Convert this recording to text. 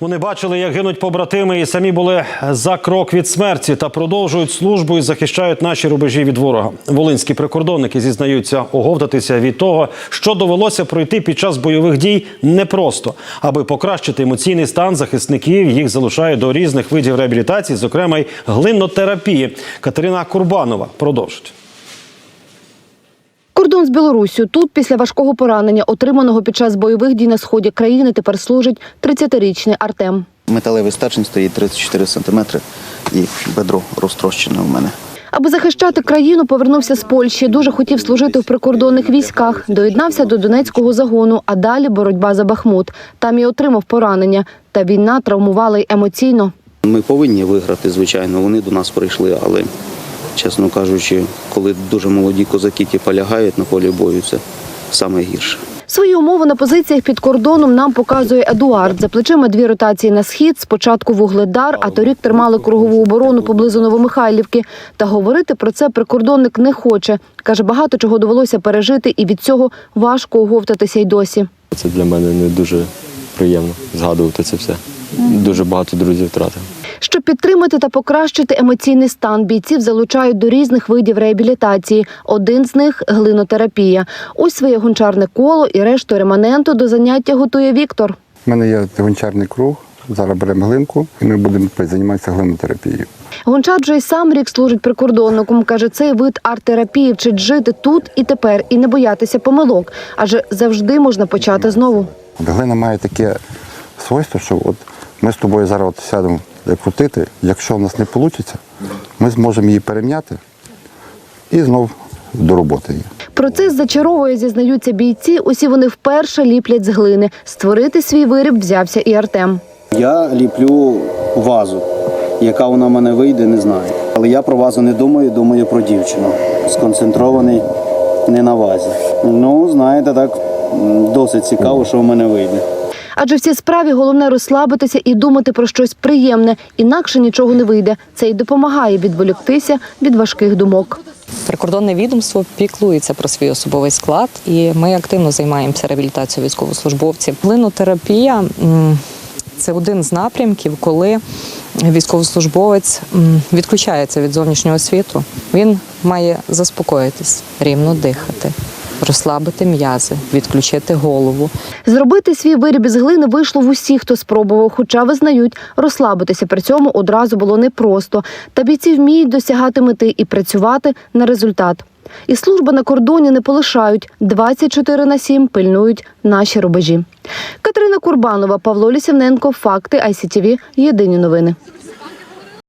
Вони бачили, як гинуть побратими, і самі були за крок від смерті та продовжують службу і захищають наші рубежі від ворога. Волинські прикордонники зізнаються оговтатися від того, що довелося пройти під час бойових дій непросто. Аби покращити емоційний стан захисників, їх залучають до різних видів реабілітації, зокрема й глинотерапії. Катерина Курбанова продовжить. Кордон з Білоруссю. Тут після важкого поранення, отриманого під час бойових дій на сході країни, тепер служить 30-річний Артем. Металевий стержень стоїть 34 сантиметри і бедро розтрощене в мене. Аби захищати країну, повернувся з Польщі. Дуже хотів служити в прикордонних військах. Доєднався до Донецького загону, а далі боротьба за Бахмут. Там і отримав поранення. Та війна травмувала й емоційно. Ми повинні виграти, звичайно. Вони до нас прийшли, але, чесно кажучи, коли дуже молоді козаки ті полягають на полі бою, це саме гірше. Свої умови на позиціях під кордоном нам показує Едуард. За плечима дві ротації на схід, спочатку вугледар, а торік тримали кругову оборону поблизу Новомихайлівки. Та говорити про це прикордонник не хоче. Каже, багато чого довелося пережити, і від цього важко оговтатися й досі. Це для мене не дуже приємно згадувати це все. Дуже багато друзів втратив. Щоб підтримати та покращити емоційний стан, бійців залучають до різних видів реабілітації. Один з них глинотерапія. Ось своє гончарне коло і решту реманенту до заняття готує Віктор. У мене є гончарний круг. Зараз беремо глинку і ми будемо займатися глинотерапією. Гончар вже й сам рік служить прикордонником. Каже, цей вид арт-терапії вчить жити тут і тепер, і не боятися помилок, адже завжди можна почати знову. Глина має таке свойство, що от ми з тобою зараз от сядемо крутити. Якщо в нас не вийде, ми зможемо її перем'яти і знов до роботи. її. Процес зачаровує, зізнаються бійці. Усі вони вперше ліплять з глини. Створити свій виріб взявся і Артем. Я ліплю вазу. Яка вона в мене вийде, не знаю. Але я про вазу не думаю, думаю про дівчину. Сконцентрований не на вазі. Ну, знаєте, так досить цікаво, що в мене вийде. Адже в цій справі головне розслабитися і думати про щось приємне, інакше нічого не вийде. Це й допомагає відволіктися від важких думок. Прикордонне відомство піклується про свій особовий склад, і ми активно займаємося реабілітацією військовослужбовців. Глинотерапія м, це один з напрямків, коли військовослужбовець відключається від зовнішнього світу. Він має заспокоїтись, рівно дихати, розслабити м'язи, відключити голову. Зробити свій виріб із глини вийшло в усіх, хто спробував, хоча визнають, розслабитися при цьому одразу було непросто. Та бійці вміють досягати мети і працювати на результат. І служба на кордоні не полишають 24 на 7 пильнують наші рубежі. Катерина Курбанова, Павло Лісівненко, Факти ICTV, Єдині новини.